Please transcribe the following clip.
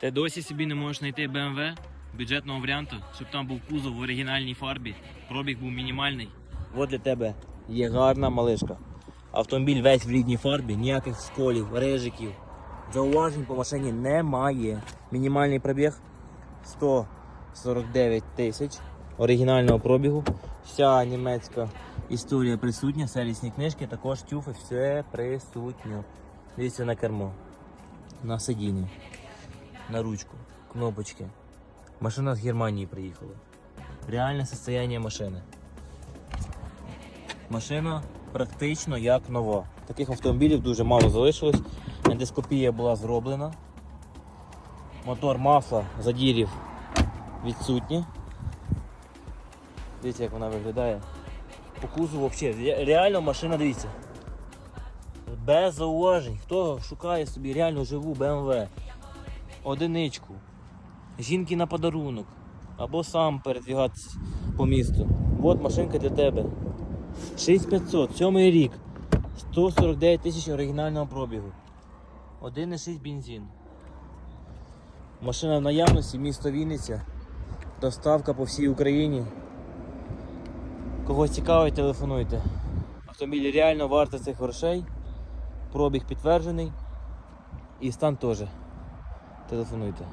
Ти досі собі не можеш знайти BMW бюджетного варіанту, щоб там був кузов в оригінальній фарбі, пробіг був мінімальний. От для тебе є гарна малишка. Автомобіль весь в рідній фарбі, ніяких сколів, рижиків, зауважень по машині немає. Мінімальний пробіг 149 тисяч оригінального пробігу. Вся німецька історія присутня, сервісні книжки, також тюфи, все присутньо. Дивіться на кермо, на сидіння, на ручку, кнопочки. Машина з Германії приїхала. Реальне состояние машини. Машина практично як нова. Таких автомобілів дуже мало залишилось. Ендоскопія була зроблена. Мотор масла задірів відсутні. Дивіться, як вона виглядає. По кузову взагалі. Реально машина, дивіться. Без зауважень. Хто шукає собі реально живу BMW, одиничку, жінки на подарунок, або сам передвігатися по місту. От машинка для тебе. 6500, сьомий рік. 149 тисяч оригінального пробігу. 1,6 бензин. Машина в наявності, місто Вінниця. Доставка по всій Україні. Когось цікавить, телефонуйте. Автомобіль реально вартий цих грошей. Пробіг підтверджений. І стан теж телефонуйте.